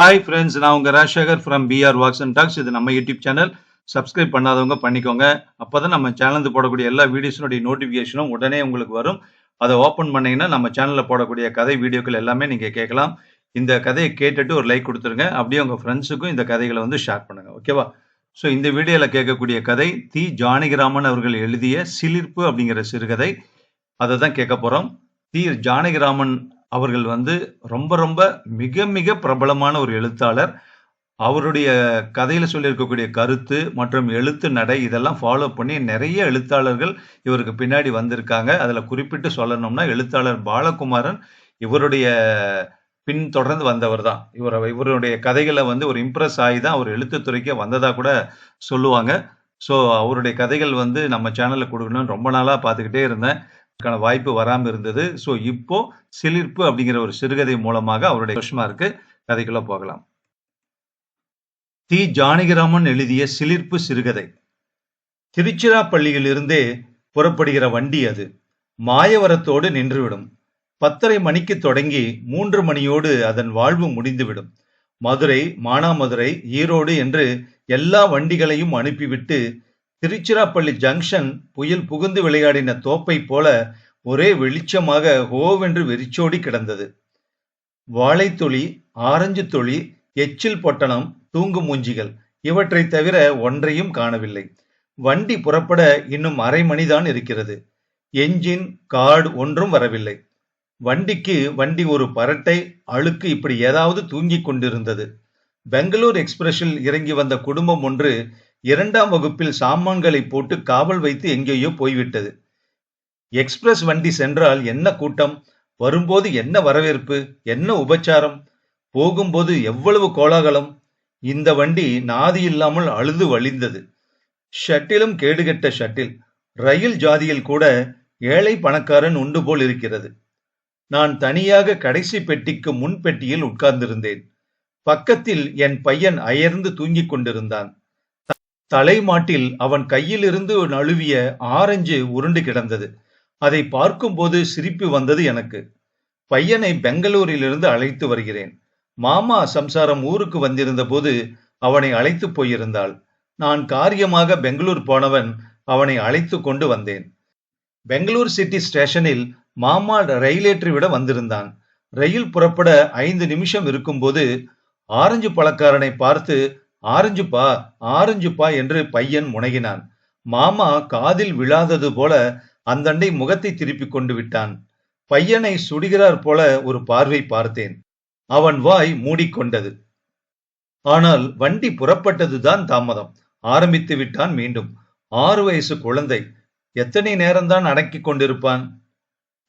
Hi friends நான் உங்கள் Rajasekar from PR walks and talks இது நம்ம யூடியூப் சேனல் சப்ஸ்கிரைப் பண்ணாதவங்க பண்ணிக்கோங்க. அப்போ தான் நம்ம சேனலுக்கு போடக்கூடிய எல்லா வீடியோஸினுடைய நோட்டிஃபிகேஷனும் உடனே உங்களுக்கு வரும். அதை ஓப்பன் பண்ணீங்கன்னா நம்ம சேனலில் போடக்கூடிய கதை வீடியோக்கள் எல்லாமே நீங்கள் கேட்கலாம். இந்த கதையை கேட்டுட்டு ஒரு லைக் கொடுத்துருங்க. அப்படியே உங்கள் ஃப்ரெண்ட்ஸுக்கும் இந்த கதைகளை வந்து ஷேர் பண்ணுங்க. ஓகேவா ஸோ இந்த வீடியோவில் கேட்கக்கூடிய கதை தி. ஜானகிராமன் அவர்கள் எழுதிய சிலிர்ப்பு அப்படிங்கிற சிறுகதை. அதை தான் கேட்க போகிறோம் தி. ஜானகிராமன் அவர்கள் வந்து ரொம்ப ரொம்ப மிக மிக பிரபலமான ஒரு எழுத்தாளர். அவருடைய கதையில் சொல்லியிருக்கக்கூடிய கருத்து மற்றும் எழுத்து நடை இதெல்லாம் ஃபாலோ பண்ணி நிறைய எழுத்தாளர்கள் இவருக்கு பின்னாடி வந்திருக்காங்க. அதில் குறிப்பிட்டு சொல்லணும்னா எழுத்தாளர் பாலகுமாரன் இவருடைய பின் தொடர்ந்து வந்தவர் தான். இவர் இவருடைய கதைகளை வந்து ஒரு இம்ப்ரெஸ் ஆகி தான் அவர் எழுத்துத்துறைக்கே வந்ததாக கூட சொல்லுவாங்க. ஸோ அவருடைய கதைகள் வந்து நம்ம சேனலில் கொடுக்கணும்னு ரொம்ப நாளாக பார்த்துக்கிட்டே இருந்தேன். வாய்ப்பு வராமல் இருந்தது. ஸோ இப்போ சிலிர்ப்பு அப்படிங்கிற ஒரு சிறுகதை மூலமாக அவருடைய வருஷமா இருக்கு கதைக்குள்ள போகலாம். தி ஜானகிராமன் எழுதிய சிலிர்ப்பு சிறுகதை. திருச்சிராப்பள்ளியிலிருந்தே புறப்படுகிற வண்டி அது. மாயவரத்தோடு நின்றுவிடும். பத்தரை மணிக்கு தொடங்கி மூன்று மணியோடு அதன் வாழ்வு முடிந்துவிடும். மதுரை மானாமதுரை ஈரோடு என்று எல்லா வண்டிகளையும் அனுப்பிவிட்டு திருச்சிராப்பள்ளி ஜங்ஷன் புயல் புகுந்து விளையாடின தோப்பை போல ஒரே வெளிச்சமாக ஹோவென்று வெறிச்சோடி கிடந்தது. வாழைத்தொளி ஆரஞ்சு துளி எச்சில் பொட்டணம் தூங்கு மூஞ்சிகள் இவற்றை தவிர ஒன்றையும் காணவில்லை. வண்டி புறப்பட இன்னும் அரை மணிதான் இருக்கிறது. என்ஜின் கார்டு ஒன்றும் வரவில்லை. வண்டிக்கு வண்டி ஒரு பரட்டை அழுக்கு இப்படி ஏதாவது தூங்கிக் கொண்டிருந்தது. பெங்களூர் எக்ஸ்பிரஸில் இறங்கி வந்த குடும்பம் ஒன்று இரண்டாம் வகுப்பில் சாமான்களை போட்டு காவல் வைத்து எங்கேயோ போய்விட்டது. எக்ஸ்பிரஸ் வண்டி சென்றால் என்ன கூட்டம்? வரும்போது என்ன வரவேற்பு? என்ன உபச்சாரம்? போகும்போது எவ்வளவு கோலாகலம்? இந்த வண்டி நாதி இல்லாமல் அழுது வழிந்தது. ஷட்டிலும் கேடுகெட்ட ஷட்டில். ரயில் ஜாதியில் கூட ஏழை பணக்காரன் உண்டு போல் இருக்கிறது. நான் தனியாக கடைசி பெட்டிக்கு முன் பெட்டியில் உட்கார்ந்திருந்தேன். பக்கத்தில் என் பையன் அயர்ந்து தூங்கிக் கொண்டிருந்தான். தலைமாட்டில் அவன் கையிலிருந்து நழுவிய ஆரஞ்சு உருண்டு கிடந்தது. அதை பார்க்கும்போது சிரிப்பு வந்தது எனக்கு. பையனை பெங்களூரிலிருந்து அழைத்து வருகிறேன். மாமா சம்சாரம் ஊருக்கு வந்திருந்த போது அவனை அழைத்து போயிருந்தாள். நான் காரியமாக பெங்களூர் போனவன் அவனை அழைத்து கொண்டு வந்தேன். பெங்களூர் சிட்டி ஸ்டேஷனில் மாமா ரயிலேற்றி விட வந்திருந்தான். ரயில் புறப்பட ஐந்து நிமிஷம் இருக்கும்போது ஆரஞ்சு பழக்காரனை பார்த்து ஆரஞ்சுப்பா ஆரஞ்சுப்பா என்று பையன் முனகினான். மாமா காதில் விழாதது போல அந்தண்டை முகத்தை திருப்பிக் கொண்டு விட்டான். பையனை சுடுகிறார் போல ஒரு பார்வை பார்த்தேன். அவன் வாய் மூடிக்கொண்டது ஆனால் வண்டி புறப்பட்டதுதான் தாமதம். ஆரம்பித்து விட்டான் மீண்டும். ஆறு வயசு குழந்தை. எத்தனை நேரம்தான் அடக்கிக் கொண்டிருப்பான்?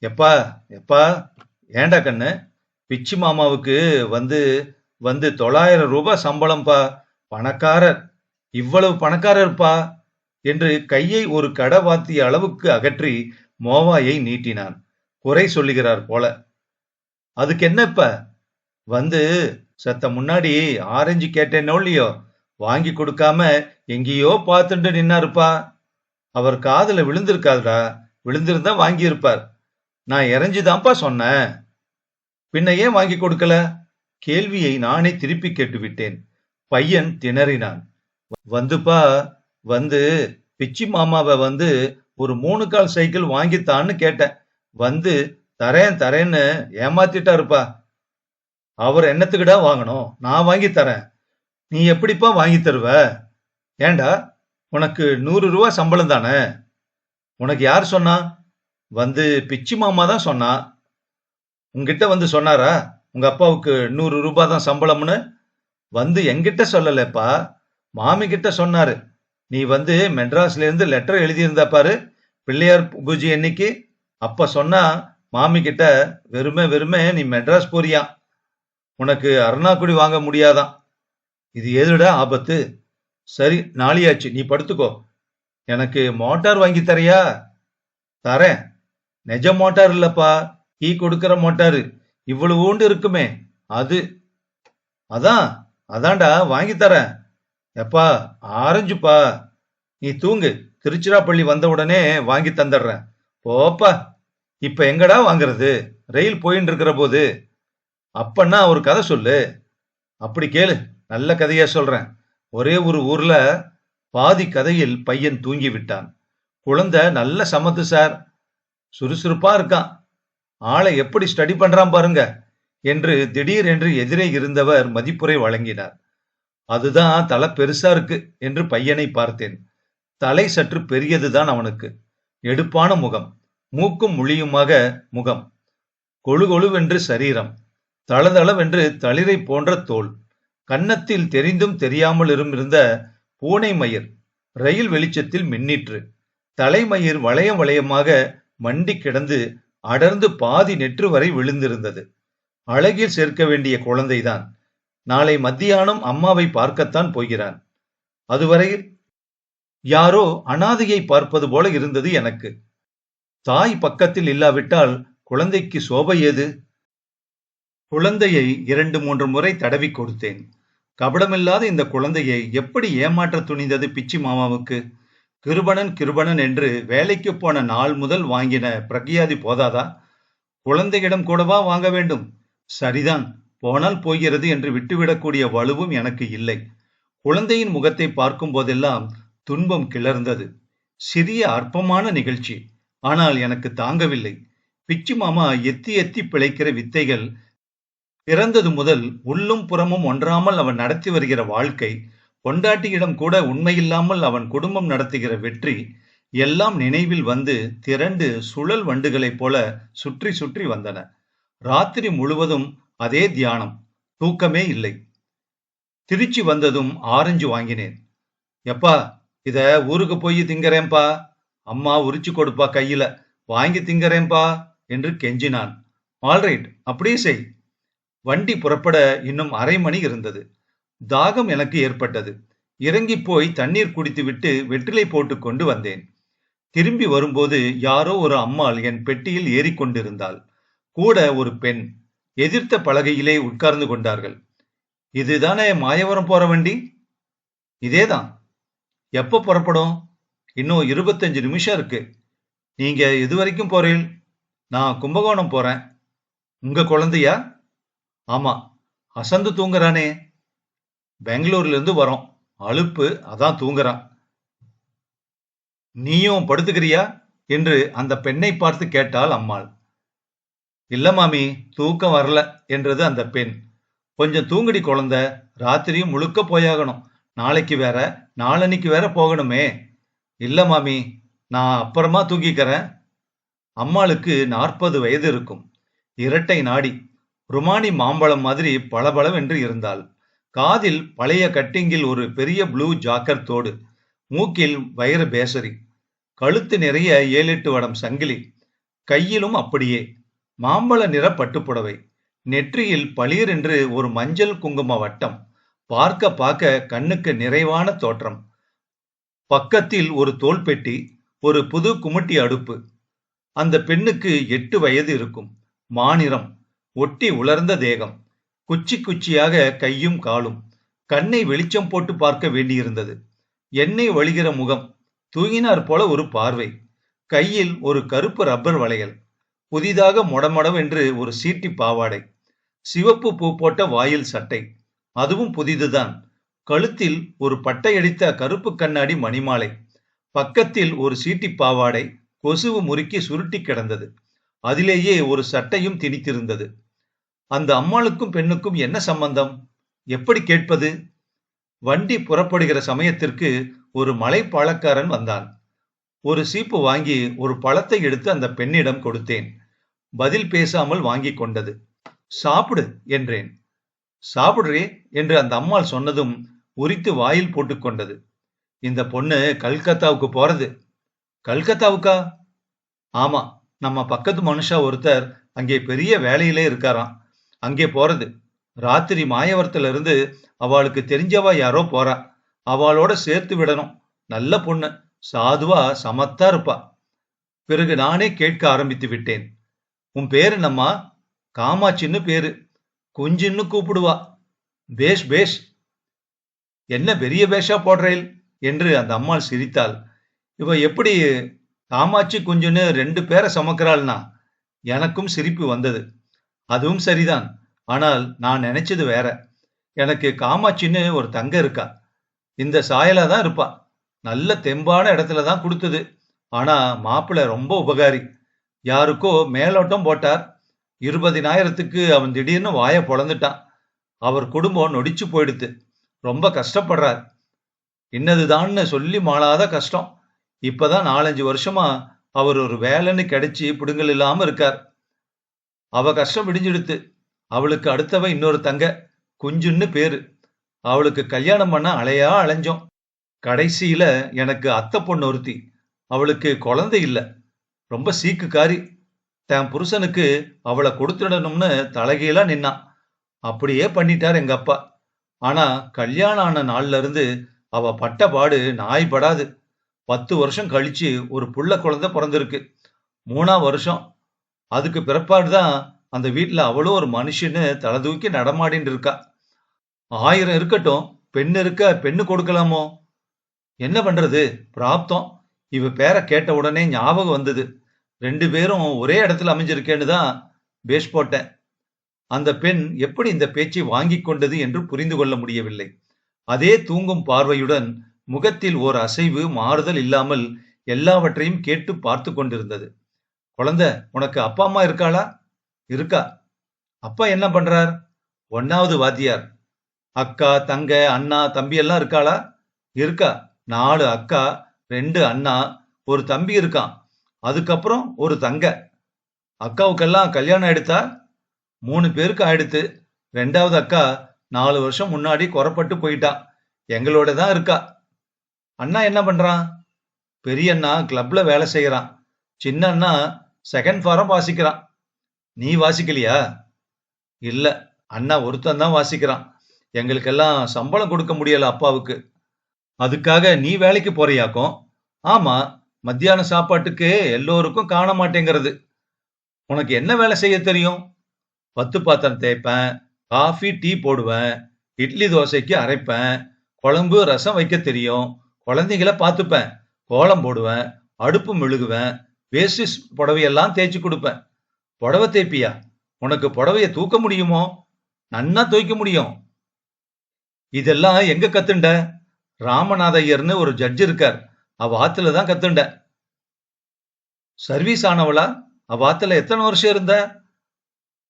எப்பா எப்பா? ஏண்டா கண்ணு? பிச்சி மாமாவுக்கு வந்து வந்து தொள்ளாயிரம் ரூபாய் சம்பளம்பா. பணக்காரர். இவ்வளவு பணக்காரர்ப்பா? என்று கையை ஒரு கடவாத்திய அளவுக்கு அகற்றி மோவாயை நீட்டினான். குறை சொல்லுகிறார் போல. அதுக்கு என்னப்ப வந்து சத்த முன்னாடி ஆரஞ்சு கேட்டேனோ இல்லையோ? வாங்கி கொடுக்காம எங்கேயோ பார்த்துட்டு நின்னாருப்பா. அவர் காதல விழுந்திருக்காதுடா விழுந்திருந்தா வாங்கி இருப்பார் நான் இறஞ்சுதான்ப்பா சொன்னேன். பின்ன ஏன் வாங்கி கொடுக்கல? கேள்வியை நானே திருப்பி கேட்டுவிட்டேன். பையன் திணறினான். வந்துப்பா வந்து பிச்சி மாமாவை வந்து ஒரு மூணு கால் சைக்கிள் வாங்கித்தான்னு கேட்டேன். வந்து தரேன் தரேன்னு ஏமாத்திட்டாருப்பா. அவர் என்னத்துக்கிடா வாங்கணும்? நான் வாங்கி தரேன். நீ எப்படிப்பா வாங்கி தருவ? ஏண்டா உனக்கு நூறு ரூபா சம்பளம் தானே? உனக்கு யார் சொன்னா? வந்து பிச்சி மாமா தான் சொன்னா. உங்ககிட்ட வந்து சொன்னாரா? உங்க அப்பாவுக்கு நூறு ரூபாய் தான் சம்பளம்னு? வந்து என்கிட்ட சொல்லலப்பா. மாமி கிட்ட சொன்னாரு. நீ வந்து மெட்ராஸ்ல இருந்து லெட்டர் எழுதியிருந்தா பாரு. பிள்ளையார் பூஜை என்னைக்கு? அப்ப சொன்னா மாமி கிட்ட வெறுமே வெறுமே நீ மெட்ராஸ் போறியா? உனக்கு அருணாக்குடி வாங்க முடியாதான் இது எதுடா ஆபத்து? சரி நாளியாச்சு. நீ படுத்துக்கோ. எனக்கு மோட்டார் வாங்கி தரியா? தரேன். நெஜ மோட்டார் இல்லப்பா. ஈ கொடுக்கிற மோட்டாரு. இவ்வளவு ஊண்டு இருக்குமே. அது. அதான். அதான்டா வாங்கி தரேன். எப்பா ஆரஞ்சுப்பா. நீ தூங்கு. திருச்சிராப்பள்ளி வந்த உடனே வாங்கி தந்துடுறேன். போப்பா இப்ப எங்கடா வாங்குறது? ரயில் போயின்னு இருக்கிற போது. அப்பன்னா ஒரு கதை சொல்லு. அப்படி கேளு. நல்ல கதையா சொல்றேன். ஒரே ஒரு ஊர்ல பாதி கதையில் பையன் தூங்கி விட்டான். குழந்தை நல்ல சமத்து சார். சுறுசுறுப்பா இருக்கான். ஆளை எப்படி ஸ்டடி பண்றான் பாருங்க. என்று திடீர் என்று எதிரே இருந்தவர் மதிப்புரை வழங்கினார். அதுதான் தலை பெருசா இருக்கு என்று பையனை பார்த்தேன். தலை சற்று பெரியதுதான் அவனுக்கு. எடுப்பான முகம். மூக்கும் முழியுமாக முகம். கொழுகொழுவென்று சரீரம். தளதளவென்று தளிரை போன்ற தோல். கன்னத்தில் தெரிந்தும் தெரியாமல் இருந்த பூனை மயிர். ரயில் வெளிச்சத்தில் மின்னிற்று. தலைமயிர் வளையம் வளையமாக மண்டி கிடந்து அடர்ந்து பாதி நெற்று வரை விழுந்திருந்தது. அழகில் சேர்க்க வேண்டிய குழந்தைதான். நாளை மத்தியானம் அம்மாவை பார்க்கத்தான் போகிறான். அதுவரையில் யாரோ அனாதையை பார்ப்பது போல இருந்தது எனக்கு. தாய் பக்கத்தில் இல்லாவிட்டால் குழந்தைக்கு சோபை ஏது? குழந்தையை இரண்டு மூன்று முறை தடவி கொடுத்தேன். கபடமில்லாத இந்த குழந்தையை எப்படி ஏமாற்ற துணிந்தது பிச்சி மாமாவுக்கு? கிருபணன் கிருபணன் என்று வேலைக்கு போன நாள் முதல் வாங்கின பிரகியாதி போதாதா? குழந்தையிடம் கூடவா வாங்க வேண்டும்? சரிதான் போனால் போகிறது என்று விட்டுவிடக்கூடிய வலுவும் எனக்கு இல்லை. குழந்தையின் முகத்தை பார்க்கும் போதெல்லாம் துன்பம் கிளர்ந்தது. சிறிய அற்பமான நிகழ்ச்சி ஆனால் எனக்கு தாங்கவில்லை. பிச்சி மாமா எத்தி எத்தி பிழைக்கிற வித்தைகள் பிறந்தது முதல் உள்ளும் புறமும் ஒன்றாமல் அவன் நடத்தி வருகிற வாழ்க்கை பொண்டாட்டியிடம் கூட உண்மையில்லாமல் அவன் குடும்பம் நடத்துகிற வெற்றி எல்லாம் நினைவில் வந்து திரண்டு சுழல் வண்டுகளைப் போல சுற்றி சுற்றி வந்தன. ராத்திரி முழுவதும் அதே தியானம். தூக்கமே இல்லை. திருச்சி வந்ததும் ஆரஞ்சு வாங்கினேன். எப்பா இத ஊருக்கு போய் திங்கறேன்பா அம்மா உரிச்சு கொடுப்பா கையில. வாங்கி திங்கறேன்பா என்று கெஞ்சினான். ஆல்ரைட் அப்படியே செய். வண்டி புறப்பட இன்னும் அரை மணி இருந்தது. தாகம் எனக்கு ஏற்பட்டது. இறங்கி போய் தண்ணீர் குடித்துவிட்டு வெற்றிலை போட்டு கொண்டு வந்தேன். திரும்பி வரும்போது யாரோ ஒரு அம்மாள் என் பெட்டியில் ஏறிக்கொண்டிருந்தாள். கூட ஒரு பெண் எதிர்த்த பலகையிலே உட்கார்ந்து கொண்டார்கள். இதுதானே மாயவரம் போற வண்டி? இதேதான். எப்போ புறப்படும்? இன்னும் இருபத்தஞ்சு நிமிஷம் இருக்கு. நீங்க இது வரைக்கும் போறீள் நான் கும்பகோணம் போறேன். உங்க குழந்தையா? ஆமா. அசந்து தூங்குறானே? பெங்களூர்ல இருந்து வரோம். அலுப்பு அதான் தூங்குறான். நீயும் படுத்துக்கிறியா? என்று அந்த பெண்ணை பார்த்து கேட்டாள் அம்மாள். இல்ல மாமி தூக்கம் வரல என்றது அந்த பெண். கொஞ்சம் தூங்குடி குழந்தை ராத்திரியும் முழுக்க போயாகணும். நாளைக்கு வேற நாளன்னைக்கு வேற போகணுமே. இல்ல மாமி நான் அப்புறமா தூங்கிக்கிறேன். அம்மாளுக்கு நாற்பது வயது இருக்கும். இரட்டை நாடி ருமானி மாம்பழம் மாதிரி பளபளவென்று இருந்தாள். காதில் பழைய கட்டிங்கில் ஒரு பெரிய ப்ளூ ஜாக்கர் தோடு மூக்கில் வைர பேசரி கழுத்து நிறைய ஏழெட்டு வடம் சங்கிலி கையிலும் அப்படியே. மாம்பழ நிற பட்டுப்புடவை. நெற்றியில் பளீர் என்று ஒரு மஞ்சள் குங்கும வட்டம். பார்க்க பார்க்க கண்ணுக்கு நிறைவான தோற்றம். பக்கத்தில் ஒரு தோள்பெட்டி ஒரு புது குமட்டி அடுப்பு. அந்த பெண்ணுக்கு எட்டு வயது இருக்கும். மாநிறம் ஒட்டி உலர்ந்த தேகம். குச்சி குச்சியாக கையும் காலும். கண்ணை வெளிச்சம் போட்டு பார்க்க வேண்டியிருந்தது. எண்ணெய் வழிகிற முகம் தூங்கினார் போல ஒரு பார்வை. கையில் ஒரு கருப்பு ரப்பர் வளையல். புதிதாக மொடமொடவென்று ஒரு சீட்டி பாவாடை சிவப்பு பூ போட்ட வாயில் சட்டை அதுவும் புதிதுதான். கழுத்தில் ஒரு பட்டையடித்த கருப்பு கண்ணாடி மணிமாலை பக்கத்தில் ஒரு சீட்டி பாவாடை கொசுவு முறுக்கி சுருட்டி கிடந்தது. அதிலேயே ஒரு சட்டையும் திணித்திருந்தது. அந்த அம்மாளுக்கும் பெண்ணுக்கும் என்ன சம்பந்தம்? எப்படி கேட்பது? வண்டி புறப்படுகிற சமயத்திற்கு ஒரு மலை பாலக்காரன் வந்தான். ஒரு சீப்பு வாங்கி ஒரு பழத்தை எடுத்து அந்த பெண்ணிடம் கொடுத்தேன். பதில் பேசாமல் வாங்கி கொண்டது. சாப்பிடு என்றேன். சாப்பிடுறே என்று அந்த அம்மாள் சொன்னதும் உரித்து வாயில் போட்டுக்கொண்டது இந்த பொண்ணு கல்கத்தாவுக்கு போறது. கல்கத்தாவுக்கா? ஆமா நம்ம பக்கத்து மனுஷா ஒருத்தர் அங்கே பெரிய வேலையிலே இருக்காராம். அங்கே போறது. ராத்திரி மாயவரத்துல இருந்து அவளுக்கு தெரிஞ்சவா யாரோ போறா. அவளோட சேர்த்து விடணும். நல்ல பொண்ணு. சாதுவா சமத்தா இருப்பா. பிறகு நானே கேட்க ஆரம்பித்து விட்டேன். உன் பேரு என்னம்மா? காமாட்சின்னு பேரு. குஞ்சின்னு கூப்பிடுவா. பேஷ் பேஷ். என்ன பெரிய பேஷா போடுறேல்? என்று அந்த அம்மாள் சிரித்தாள். இவ எப்படி காமாட்சி குஞ்சுன்னு ரெண்டு பேரை சமக்கிறாள்னா? எனக்கும் சிரிப்பு வந்தது. அதுவும் சரிதான். ஆனால் நான் நினைச்சது வேற. எனக்கு காமாட்சின்னு ஒரு தங்க இருக்கா? இந்த சாயலா தான் இருப்பா. நல்ல தெம்பான இடத்துல தான் கொடுத்தது. ஆனா மாப்பிள்ளை ரொம்ப உபகாரி. யாருக்கோ மேலோட்டம் போட்டார். இருபதினாயிரத்துக்கு அவன் திடீர்னு வாயை பொழந்துட்டான். அவர் குடும்பம் நொடிச்சு போயிடுத்து. ரொம்ப கஷ்டப்படுறார். இன்னதுதான்னு சொல்லி மாளாத கஷ்டம். இப்பதான் நாலஞ்சு வருஷமா அவர் ஒரு வேலைன்னு கிடைச்சி பிடுங்கல் இல்லாம இருக்கார். அவ கஷ்டம் விடிஞ்சிடுத்து. அவளுக்கு அடுத்தவ இன்னொரு தங்க குஞ்சுன்னு பேரு. அவளுக்கு கல்யாணம் பண்ண அலையா அலைஞ்சோம். கடைசியில எனக்கு அத்தை பொண்ணு ஒருத்தி. அவளுக்கு குழந்தை இல்லை. ரொம்ப சீக்குக்காரி. தன் புருஷனுக்கு அவளை கொடுத்துடணும்னு தலைகீழா நின்னான் அப்படியே பண்ணிட்டார் எங்க அப்பா ஆனா கல்யாணம் ஆன நாள்ல இருந்து அவ பட்ட பாடு நாய் படாது பத்து வருஷம் கழிச்சு ஒரு புள்ள குழந்தை பிறந்திருக்கு. மூணா வருஷம். அதுக்கு பிறப்பாடுதான் அந்த வீட்டுல அவளும் ஒரு மனுஷன்னு தலை தூக்கி நடமாடின்னு இருக்கா. ஆயிரம் இருக்கட்டும் பெண் இருக்க பெண்ணு கொடுக்கலாமோ? என்ன பண்றது? பிராப்தம். இவ பேரை கேட்ட உடனே ஞாபகம் வந்தது. ரெண்டு பேரும் ஒரே இடத்துல அமைஞ்சிருக்கேன்னு தான் பேஷ் போட்டேன். அந்த பெண் எப்படி இந்த பேச்சை வாங்கி கொண்டது என்று புரிந்து கொள்ள முடியவில்லை. அதே தூங்கும் பார்வையுடன் முகத்தில் ஓர் அசைவு மாறுதல் இல்லாமல் எல்லாவற்றையும் கேட்டு பார்த்து கொண்டிருந்தது. குழந்தை உனக்கு அப்பா அம்மா இருக்காளா? இருக்கா. அப்பா என்ன பண்றார்? ஒன்னாவது வாத்தியார். அக்கா தங்க அண்ணா தம்பி எல்லாம் இருக்காளா? இருக்கா. நாலு அக்கா ரெண்டு அண்ணா ஒரு தம்பி இருக்கான். அதுக்கப்புறம் ஒரு தங்க. அக்காவுக்கெல்லாம் கல்யாணம் ஆயிடுத்தா மூணு பேருக்கு ஆயிடுத்து. ரெண்டாவது அக்கா நாலு வருஷம் முன்னாடி குறப்பட்டு போயிட்டா. எங்களோட தான் இருக்கா. அண்ணா என்ன பண்றான்? பெரிய அண்ணா கிளப்ல வேலை செய்யறான். சின்ன அண்ணா செகண்ட் ஃபாரம் வாசிக்கிறான். நீ வாசிக்கலையா? இல்ல அண்ணா ஒருத்தன் தான் வாசிக்கிறான். எங்களுக்கெல்லாம் சம்பளம் கொடுக்க முடியல அப்பாவுக்கு. அதுக்காக நீ வேலைக்கு போறியாக்கும்? ஆமா மத்தியான சாப்பாட்டுக்கு எல்லோருக்கும் காண மாட்டேங்கிறது. உனக்கு என்ன வேலை செய்ய தெரியும்? பத்து பாத்திரம் தேய்ப்பேன் காஃபி டீ போடுவேன் இட்லி தோசைக்கு அரைப்பேன் குழம்பு ரசம் வைக்க தெரியும் குழந்தைங்களை பார்த்துப்பேன் கோலம் போடுவேன் அடுப்பு மெழுகுவேன் வேஷ்டி புடவையெல்லாம் தேய்ச்சி கொடுப்பேன். புடவை தேய்ப்பியா? உனக்கு புடவைய தூக்க முடியுமோ? நன்னா துவைக்க முடியும். இதெல்லாம் எங்க கத்துண்ட? ராமநாத ஐயர்னு ஒரு ஜட்ஜ் இருக்கார். அவ ஆத்துல தான் கத்துண்ட. சர்வீஸ் ஆனவளா அவ ஆத்துல எத்தனை வருஷம் இருந்த?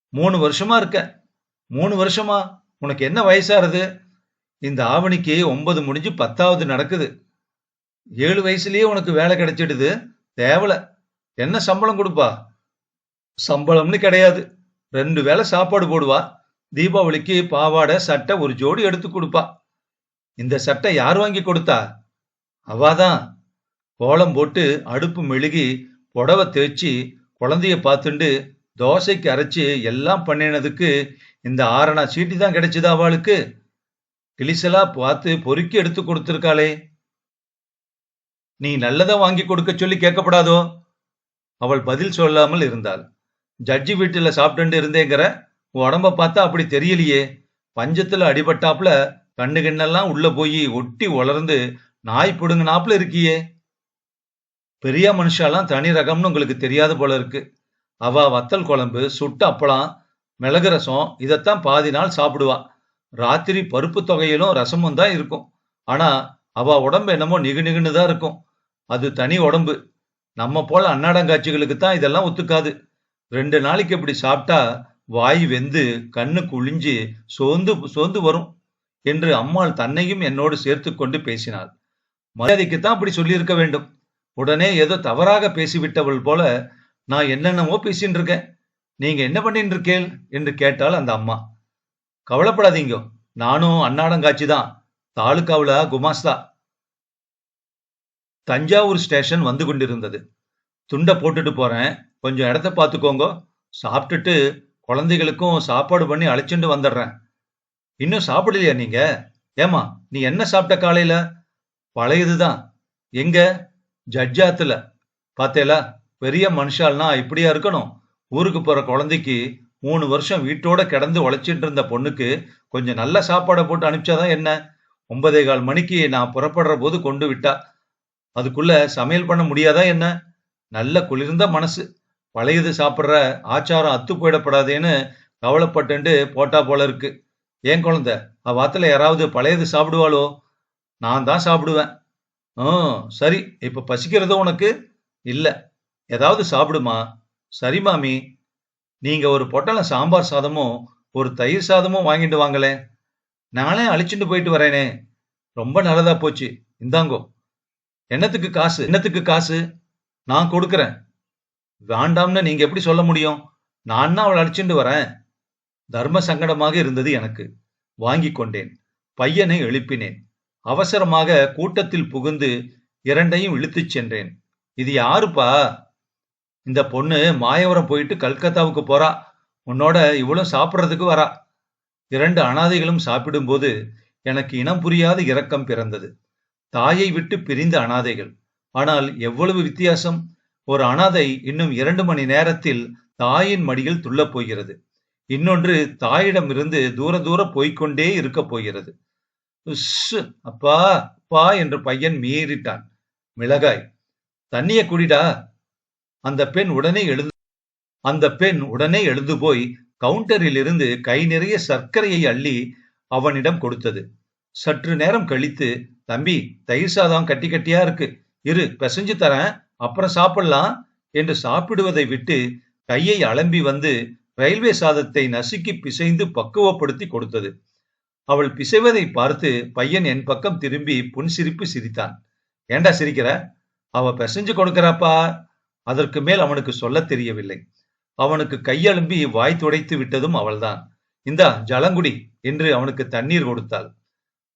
மூணு வருஷமா இருக்க. மூணு வருஷமா உனக்கு என்ன வயசாருது இந்த ஆவணிக்கு ஒன்பது முடிஞ்சு பத்தாவது நடக்குது. ஏழு வயசுலயே உனக்கு வேலை கிடைச்சிடுது. தேவல என்ன சம்பளம் கொடுப்பா? சம்பளம்னு கிடையாது. ரெண்டு வேளை சாப்பாடு போடுவா. தீபாவளிக்கு பாவாடை சட்டை ஒரு ஜோடி எடுத்து கொடுப்பா. இந்த சட்டை யார் வாங்கி கொடுத்தா? அவாதான் கோலம் போட்டு அடுப்பு மெழுகி புடவை தேய்ச்சி குழந்தைய பார்த்துண்டு தோசைக்கு அரைச்சு எல்லாம் பண்ணினதுக்கு இந்த ஆரணா சீட்டி தான் கிடைச்சது அவளுக்கு. கிளிசலா பார்த்து பொறுக்கி எடுத்து கொடுத்துருக்காளே. நீ நல்லதை வாங்கி கொடுக்க சொல்லி கேட்கப்படாதோ? அவள் பதில் சொல்லாமல் இருந்தாள். ஜட்ஜி வீட்டில் சாப்பிட்டு இருந்தேங்கிற உடம்ப பார்த்தா அப்படி தெரியலையே. பஞ்சத்துல அடிபட்டாப்புல கண்ணு கண்ணெல்லாம் உள்ள போய் ஒட்டி உலர்ந்து நாய் பிடுங்கினாப்புல இருக்கியே. பெரிய மனுஷாலாம் தனி ரகம்னு உங்களுக்கு தெரியாது போல இருக்கு. அவ வத்தல் குழம்பு சுட்டு அப்பளம் மிளகு ரசம் இதைத்தான் பாதி நாள் சாப்பிடுவா. ராத்திரி பருப்பு தொகையிலும் ரசமும் தான் இருக்கும். ஆனா அவ உடம்பு என்னமோ நிகு நிகுன்னு தான் இருக்கும். அது தனி உடம்பு. நம்ம போல அன்னாடங்காட்சிகளுக்கு தான் இதெல்லாம் ஒத்துக்காது. ரெண்டு நாளைக்கு இப்படி சாப்பிட்டா வாய் வெந்து கண்ணு குழிஞ்சு சோர்ந்து சோர்ந்து வரும் என்று அம்மாள் தன்னையும் என்னோடு சேர்த்து கொண்டு பேசினாள். மரியாதைக்குத்தான் அப்படி சொல்லியிருக்க வேண்டும். உடனே ஏதோ தவறாக பேசிவிட்டவள் போல நான் என்னென்னமோ பேசின்னு இருக்கேன் நீங்க என்ன பண்ணிட்டு இருக்கேள் என்று கேட்டாள் அந்த அம்மா. கவலைப்படாதீங்க நானும் அன்னாடங்காட்சி தான். தாலுக்காவில் குமாஸ்தா. தஞ்சாவூர் ஸ்டேஷன் வந்து கொண்டிருந்தது. துண்டை போட்டுட்டு போறேன். கொஞ்சம் இடத்த பார்த்துக்கோங்க. சாப்பிட்டுட்டு குழந்தைகளுக்கும் சாப்பாடு பண்ணி அழைச்சிட்டு வந்துடுறேன். இன்னும் சாப்பிடலையா நீங்க? ஏமா நீ என்ன சாப்பிட்ட காலையில? பழையதுதான். எங்க? ஜட்ஜாத்துல பார்த்தேலா பெரிய மனுஷால்னா இப்படியா இருக்கணும்? ஊருக்கு போற குழந்தைக்கு மூணு வருஷம் வீட்டோட கிடந்து உழைச்சிட்டு இருந்த பொண்ணுக்கு கொஞ்சம் நல்ல சாப்பாடை போட்டு அனுப்பிச்சாதான் என்ன? ஒன்பதே கால் மணிக்கு நான் புறப்படுற போது கொண்டு விட்டா. அதுக்குள்ள சமையல் பண்ண முடியாதா என்ன? நல்ல குளிர்ந்த மனசு. பழையது சாப்பிட்ற ஆச்சாரம் அத்து போயிடப்படாதேன்னு கவலைப்பட்டுண்டு போட்டா போல இருக்கு. ஏன் குழந்தை? அவ்வாத்துல யாராவது பழையது சாப்பிடுவாளோ? நான் தான் சாப்பிடுவேன். ஆ சரி. இப்ப பசிக்கிறதோ உனக்கு? இல்ல. ஏதாவது சாப்பிடுமா? சரி மாமி. நீங்க ஒரு பொட்டலம் சாம்பார் சாதமும் ஒரு தயிர் சாதமும் வாங்கிட்டு வாங்களே. நானே அழிச்சுட்டு போயிட்டு வரேனே. ரொம்ப நல்லதா போச்சு. இந்தாங்கோ. என்னத்துக்கு காசு? என்னத்துக்கு காசு? நான் கொடுக்கறேன். வேண்டாம்னு நீங்க எப்படி சொல்ல முடியும்? நான் தான் அவளை அழைச்சிட்டு வரேன். தர்ம சங்கடமாக இருந்தது எனக்கு. வாங்கி கொண்டேன். பையனை எழுப்பினேன். அவசரமாக கூட்டத்தில் புகுந்து இரண்டையும் இழுத்துச் சென்றேன். இது யாருப்பா? இந்த பொண்ணு மாயவரம் போயிட்டு கல்கத்தாவுக்கு போறா. உன்னோட இவளும் சாப்பிடுறதுக்கு வரா. இரண்டு அனாதைகளும் சாப்பிடும்போது எனக்கு இனம் புரியாத இரக்கம் பிறந்தது. தாயை விட்டு பிரிந்த அனாதைகள். ஆனால் எவ்வளவு வித்தியாசம். ஒரு அனாதை இன்னும் இரண்டு மணி நேரத்தில் தாயின் மடியில் துள்ளப் போகிறது. இன்னொன்று தாயிடமிருந்து தூர தூர போய்கொண்டே இருக்க போகிறது. அப்பா அப்பா என்று பையன் மீறிட்டான். மிளகாய் தண்ணிய குடிடா. அந்த பெண் உடனே எழுந்து அந்த பெண் உடனே எழுந்து போய் கவுண்டரில் இருந்து கை நிறைய சர்க்கரையை அள்ளி அவனிடம் கொடுத்தது. சற்று நேரம் கழித்து தம்பி தயிர் சாதம் கட்டி கட்டியா இருக்கு. இரு பிசைஞ்சு தரேன். அப்புறம் சாப்பிடலாம். என்று சாப்பிடுவதை விட்டு கையை அலம்பி வந்து ரயில்வே சாதத்தை நசுக்கி பிசைந்து பக்குவப்படுத்தி கொடுத்தது. அவள் பிசைவதை பார்த்து பையன் என் பக்கம் திரும்பி புன்சிரிப்பு சிரித்தான். ஏண்டா சிரிக்கிற? அவ பிசைஞ்சு கொடுக்கிறாப்பா? அதற்கு மேல் அவனுக்கு சொல்லத் தெரியவில்லை. அவனுக்கு கையெழும்பி வாய் துடைத்து விட்டதும் அவள்தான். இந்தா ஜலங்குடி என்று அவனுக்கு தண்ணீர் கொடுத்தாள்.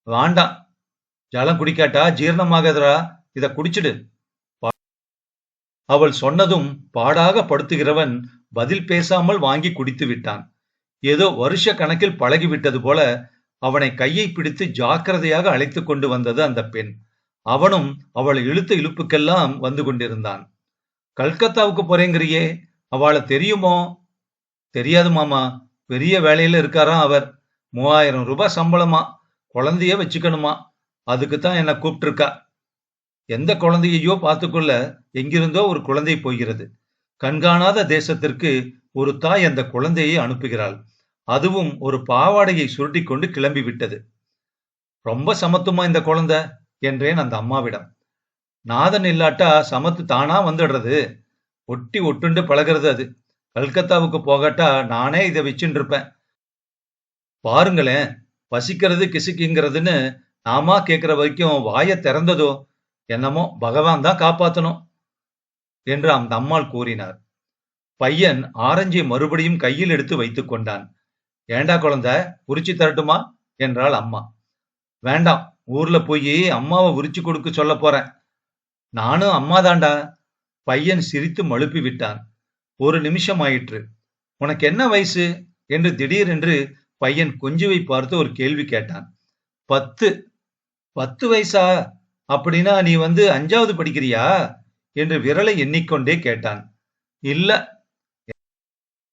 வேண்டாம். ஜலம் குடிக்காட்டா? ஜீரணமாகாதரா இத குடிச்சிடு. அவள் சொன்னதும் பாடாக படுத்துகிறவன் பதில் பேசாமல் வாங்கி குடித்து விட்டான். ஏதோ வருஷ கணக்கில் பழகிவிட்டது போல அவனை கையை பிடித்து ஜாக்கிரதையாக அழைத்து கொண்டு வந்தது அந்த பெண். அவனும் அவள் இழுத்த இழுப்புக்கெல்லாம் வந்து கொண்டிருந்தான். கல்கத்தாவுக்கு போறேங்கிறியே அவளை தெரியுமோ? தெரியாது மாமா. பெரிய வேலையில இருக்காராம் அவர். மூவாயிரம் ரூபாய் சம்பளமா? குழந்தைய வச்சுக்கணுமா? அதுக்கு தான் என்ன கூப்பிட்டிருக்கா. எந்த குழந்தையையோ பார்த்துக்கொள்ள எங்கிருந்தோ ஒரு குழந்தை போகிறது. கண்காணாத தேசத்திற்கு ஒரு தாய் அந்த குழந்தையை அனுப்புகிறாள். அதுவும் ஒரு பாவாடையை சுருட்டி கொண்டு கிளம்பி விட்டது ரொம்ப சமத்துமா இந்த குழந்தை? என்றேன் அந்த அம்மாவிடம். நாதன் இல்லாட்டா சமத்து தானா வந்துடுறது? ஒட்டி ஒட்டுண்டு பழகிறது அது. கல்கத்தாவுக்கு போகாட்டா நானே இதை வச்சுட்டு இருப்பேன் பாருங்களேன் பசிக்கிறது கிசுக்குங்கிறதுன்னு நாமா கேட்கிற வரைக்கும் வாயை திறந்ததோ என்னமோ பகவான் தான் காப்பாத்தணும் என்று அந்த அம்மாள் கூறினார். பையன் ஆரஞ்சை மறுபடியும் கையில் எடுத்து வைத்துக் கொண்டான். ஏண்டா குழந்தை? உரிச்சு தரட்டுமா? என்றாள் அம்மா. வேண்டாம் ஊர்ல போய் அம்மாவை உரிச்சு கொடுக்க சொல்ல போறேன். நானும் அம்மா தாண்டா. பையன் சிரித்து மழுப்பி விட்டான். ஒரு நிமிஷம் ஆயிற்று. உனக்கு என்ன வயசு? என்று திடீரென்று பையன் கொஞ்சுவை பார்த்து ஒரு கேள்வி கேட்டான். பத்து. பத்து வயசா? அப்படின்னா நீ வந்து அஞ்சாவது படிக்கிறியா? என்று விரலை எண்ணிக்கொண்டே கேட்டான். இல்ல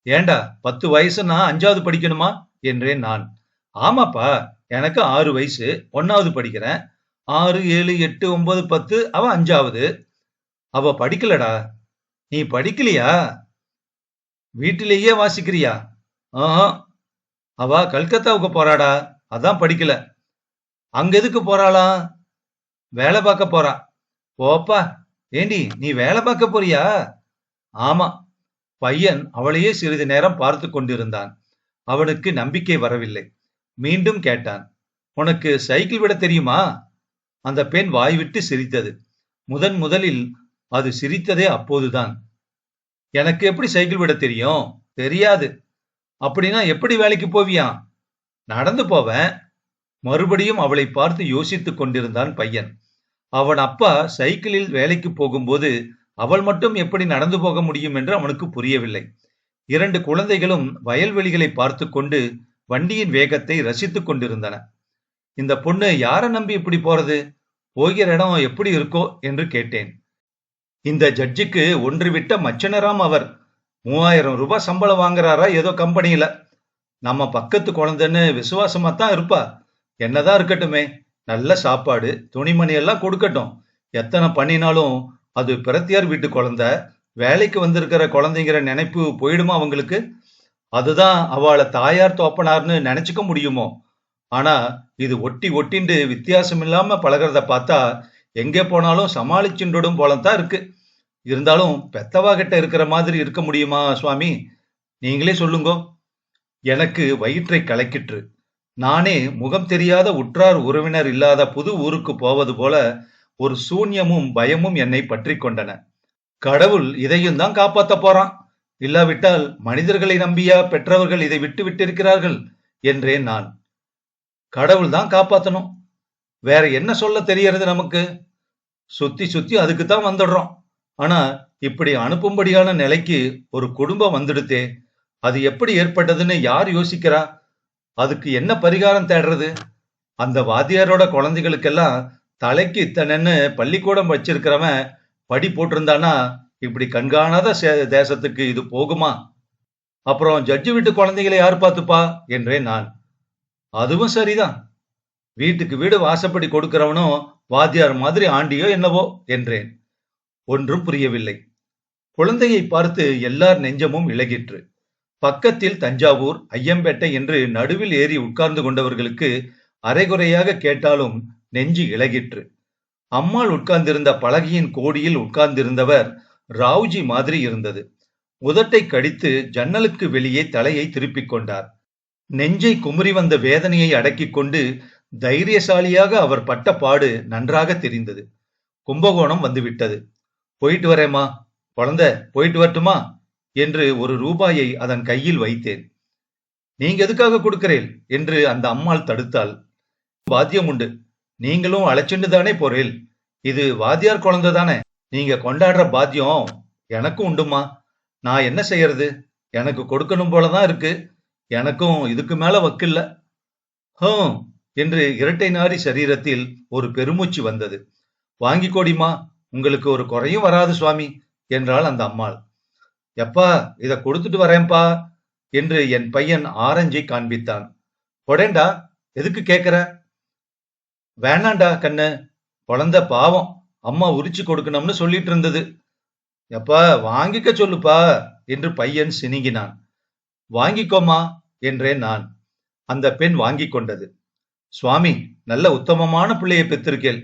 ஏண்டா பத்து வயசுனா அஞ்சாவது படிக்கணுமா? என்றேன் நான். ஆமாப்பா எனக்கு ஆறு வயசு. ஒன்னாவது படிக்கிறேன். ஆறு ஏழு எட்டு ஒன்பது பத்து அவ அஞ்சாவது. அவ படிக்கலடா. நீ படிக்கலையா? வீட்டிலேயே வாசிக்கிறியா? ஆஹா. அவ கல்கத்தாவுக்கு போறாடா. அதான் படிக்கல. அங்க எதுக்கு போறாளாம் வேலை பார்க்க போறா. போப்பா. ஏண்டி நீ வேலை பார்க்க போறியா? ஆமா. பையன் அவளையே சிறிது நேரம் பார்த்து கொண்டிருந்தான். அவனுக்கு நம்பிக்கை வரவில்லை. மீண்டும் கேட்டான் உனக்கு சைக்கிள் விட தெரியுமா? அந்த பெண் வாய்விட்டு சிரித்தது. முதன் முதலில் அது சிரித்ததே அப்போதுதான். எனக்கு எப்படி சைக்கிள் விட தெரியும்? தெரியாது. அப்படின்னா எப்படி வேலைக்கு போவியான் நடந்து போவேன். மறுபடியும் அவளை பார்த்து யோசித்துக் கொண்டிருந்தான் பையன். அவன் அப்பா சைக்கிளில் வேலைக்கு போகும்போது அவள் மட்டும் எப்படி நடந்து போக முடியும் என்று அவனுக்கு புரியவில்லை. இரண்டு குழந்தைகளும் வயல்வெளிகளை பார்த்து கொண்டு வண்டியின் வேகத்தை ரசித்துக் கொண்டிருந்தன. இந்த பொண்ணு யாரை நம்பி இப்படி போறது? போகிற இடம் எப்படி இருக்கோ என்று கேட்டேன். இந்த ஜட்ஜுக்கு ஒன்று விட்ட மச்சனராம் அவர். மூவாயிரம் ரூபாய் சம்பளம் வாங்குறாரா ஏதோ கம்பெனியில. நம்ம பக்கத்து குழந்தைன்னு விசுவாசமா தான் இருப்பா. என்னதான் இருக்கட்டுமே. நல்ல சாப்பாடு துணிமணி எல்லாம் கொடுக்கட்டும். எத்தனை பண்ணினாலும் அது பிரத்தியார் வீட்டு குழந்தை வேலைக்கு வந்திருக்கிற குழந்தைங்கிற நினைப்பு போயிடுமா அவங்களுக்கு? அதுதான் அவளை தாயார் தோப்பனார்னு நினைச்சுக்க முடியுமோ? ஆனா இது ஒட்டி ஒட்டிண்டு வித்தியாசம் இல்லாம பழகிறத பார்த்தா எங்கே போனாலும் சமாளிச்சுண்டோடும் போலத்தான் இருக்கு. இருந்தாலும் பெத்தவா கிட்ட இருக்கிற மாதிரி இருக்க முடியுமா சுவாமி? நீங்களே சொல்லுங்கோ. எனக்கு வயிற்றை கலக்கிற்று. நானே முகம் தெரியாத உற்றார் உறவினர் இல்லாத புது ஊருக்கு போவது போல ஒரு சூன்யமும் பயமும் என்னை பற்றி கொண்டன. கடவுள் இதையும் தான் காப்பாத்த போறான். இல்லாவிட்டால் மனிதர்களை நம்பியா பெற்றவர்கள் இதை விட்டு விட்டிருக்கிறார்கள் என்றேன் நான். கடவுள் தான் காப்பாத்தணும். வேற என்ன சொல்ல தெரியறது நமக்கு? சுத்தி சுத்தி அதுக்கு தான் வந்துடுறோம். ஆனா இப்படி அனுப்பும்படியான நிலைக்கு ஒரு குடும்பம் வந்துடுத்தே அது எப்படி ஏற்பட்டதுன்னு யார் யோசிக்கிறா? அதுக்கு என்ன பரிகாரம் தேடுறது? அந்த வாத்தியாரோட குழந்தைகளுக்கெல்லாம் தலைக்கு இத்தனைன்னு பள்ளிக்கூடம் வச்சிருக்கிறவன் படி போட்டிருந்தானா இப்படி கண்காணாத சே- தேசத்துக்கு இது போகுமா? அப்புறம் ஜட்ஜு வீட்டு குழந்தைகளை யார் பார்த்துப்பா? என்றேன் நான். அதுவும் சரிதான். வீட்டுக்கு வீடு வாசப்படி கொடுக்கிறவனும் வாத்தியார் மாதிரி ஆண்டியோ என்னவோ? என்றேன். ஒன்றும் புரியவில்லை. குழந்தையை பார்த்து எல்லார் நெஞ்சமும் இழகிற்று பக்கத்தில் தஞ்சாவூர் ஐயம்பேட்டை என்று நடுவில் ஏறி உட்கார்ந்து கொண்டவர்களுக்கு அரைகுறையாக கேட்டாலும் நெஞ்சு இழகிற்று அம்மாள் உட்கார்ந்திருந்த பலகையின் கோடியில் உட்கார்ந்திருந்தவர் ராவ்ஜி மாதிரி இருந்தது. உதட்டை கடித்து ஜன்னலுக்கு வெளியே தலையை திருப்பிக் கொண்டார். நெஞ்சை குமுறி வந்த வேதனையை அடக்கிக் கொண்டு தைரியசாலியாக அவர் பட்ட பாடு நன்றாக தெரிந்தது. கும்பகோணம் வந்துவிட்டது. போயிட்டு வரேம்மா. குழந்தை போயிட்டு வரட்டுமா? என்று ஒரு ரூபாயை அதன் கையில் வைத்தேன். நீங்க எதுக்காக கொடுக்கிறேன் என்று அந்த அம்மாள் தடுத்தாள். வாத்தியம் உண்டு. நீங்களும் அழைச்சிட்டு தானே போறேல் இது வாத்தியார் குழந்தை தானே. நீங்க கொண்டாடுற பாத்தியம் எனக்கும் உண்டுமா நான் என்ன செய்யறது? எனக்கு கொடுக்கணும் போலதான் இருக்கு. எனக்கும் இதுக்கு மேல வக்கில்ல. ஹம் என்று இரட்டை நாடி சரீரத்தில் ஒரு பெருமூச்சு வந்தது. வாங்கி கோடிமா உங்களுக்கு ஒரு குறையும் வராது சுவாமி என்றாள் அந்த அம்மாள். எப்பா இத கொடுத்துட்டு வரேன்பா என்று என் பையன் ஆரஞ்சை காண்பித்தான். கொடேண்டா எதுக்கு கேக்குற? வேணாண்டா கண்ணு. குழந்த பாவம். அம்மா உரிச்சு கொடுக்கணும்னு சொல்லிட்டு இருந்தது. எப்பா வாங்கிக்க சொல்லுப்பா என்று பையன் சினிங்கினான் வாங்கிக்கோமா என்றேன் நான். அந்த பெண் வாங்கி கொண்டது. சுவாமி நல்ல உத்தமமான பிள்ளையை பெற்றிருக்கேள்.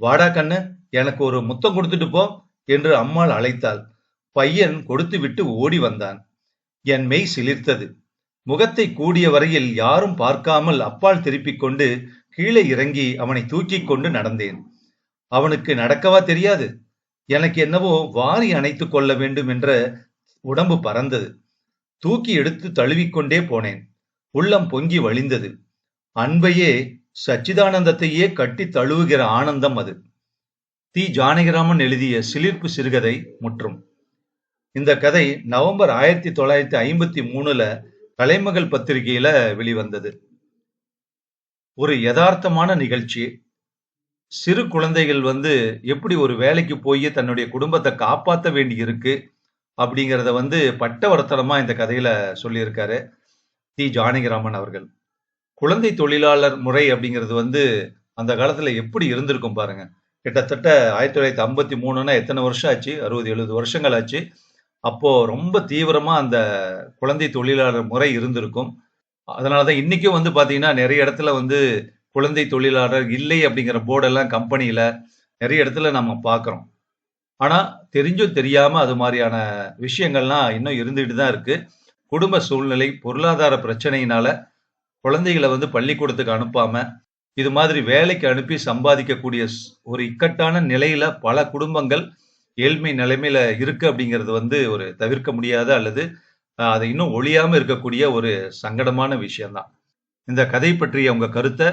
வாடா கண்ணு எனக்கு ஒரு முத்தம் கொடுத்துட்டு போ என்று அம்மாள் அழைத்தாள். பையன் கொடுத்து விட்டு ஓடி வந்தான். என் மெய் சிலிர்த்தது. முகத்தை கூடிய வரையில் யாரும் பார்க்காமல் அப்பால் திருப்பிக் கொண்டு கீழே இறங்கி அவனை தூக்கிக் கொண்டு நடந்தேன். அவனுக்கு நடக்கவா தெரியாது. எனக்கு என்னவோ வாரி அணைத்துக் கொள்ள வேண்டும் என்ற உடம்பு பறந்தது. தூக்கி எடுத்து தழுவிக்கொண்டே போனேன். உள்ளம் பொங்கி வழிந்தது. அன்பையே சச்சிதானந்தத்தையே கட்டி தழுவுகிற ஆனந்தம் அது. தி ஜானகிராமன் எழுதிய சிலிர்ப்பு சிறுகதை முற்றும். இந்த கதை நவம்பர் ஆயிரத்தி தொள்ளாயிரத்தி ஐம்பத்தி மூணுல கலைமகள் பத்திரிகையில வெளிவந்தது. ஒரு யதார்த்தமான நிகழ்ச்சி. சிறு குழந்தைகள் வந்து எப்படி ஒரு வேலைக்கு போய் தன்னுடைய குடும்பத்தை காப்பாற்ற வேண்டி இருக்கு அப்படிங்கிறத வந்து பட்டவர்த்தனமா இந்த கதையில சொல்லியிருக்காரு தி ஜானகிராமன் அவர்கள். குழந்தை தொழிலாளர் முறை அப்படிங்கிறது வந்து அந்த காலத்துல எப்படி இருந்திருக்கும் பாருங்க. கிட்டத்தட்ட ஆயிரத்தி தொள்ளாயிரத்தி ஐம்பத்தி மூணுன்னா எத்தனை வருஷம் ஆச்சு? அறுபது எழுபது வருஷங்கள் ஆச்சு. அப்போ ரொம்ப தீவிரமா அந்த குழந்தை தொழிலாளர் முறை இருந்திருக்கும். அதனாலதான் இன்றைக்கும் வந்து பார்த்தீங்கன்னா நிறைய இடத்துல வந்து குழந்தை தொழிலாளர் இல்லை அப்படிங்கிற போர்டெல்லாம் கம்பெனியில் நிறைய இடத்துல நம்ம பார்க்குறோம் ஆனால் தெரிஞ்சும் தெரியாமல் அது மாதிரியான விஷயங்கள்லாம் இன்னும் இருந்துகிட்டு தான் இருக்குது குடும்ப சூழ்நிலை பொருளாதார பிரச்சனையினால குழந்தைகளை வந்து பள்ளிக்கூடத்துக்கு அனுப்பாமல் இது மாதிரி வேலைக்கு அனுப்பி சம்பாதிக்கக்கூடிய ஒரு இக்கட்டான நிலையில பல குடும்பங்கள் ஏழ்மை நிலைமையில இருக்கு அப்படிங்கிறது வந்து ஒரு தவிர்க்க முடியாத அல்லது அது இன்னும் ஒழியாம இருக்கக்கூடிய ஒரு சங்கடமான விஷயம்தான். இந்த கதை பற்றிய உங்க கருத்தை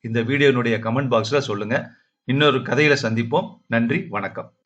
இந்த வீடியோனுடைய கமெண்ட் பாக்ஸ்ல சொல்லுங்க. இன்னொரு கதையில சந்திப்போம். நன்றி வணக்கம்.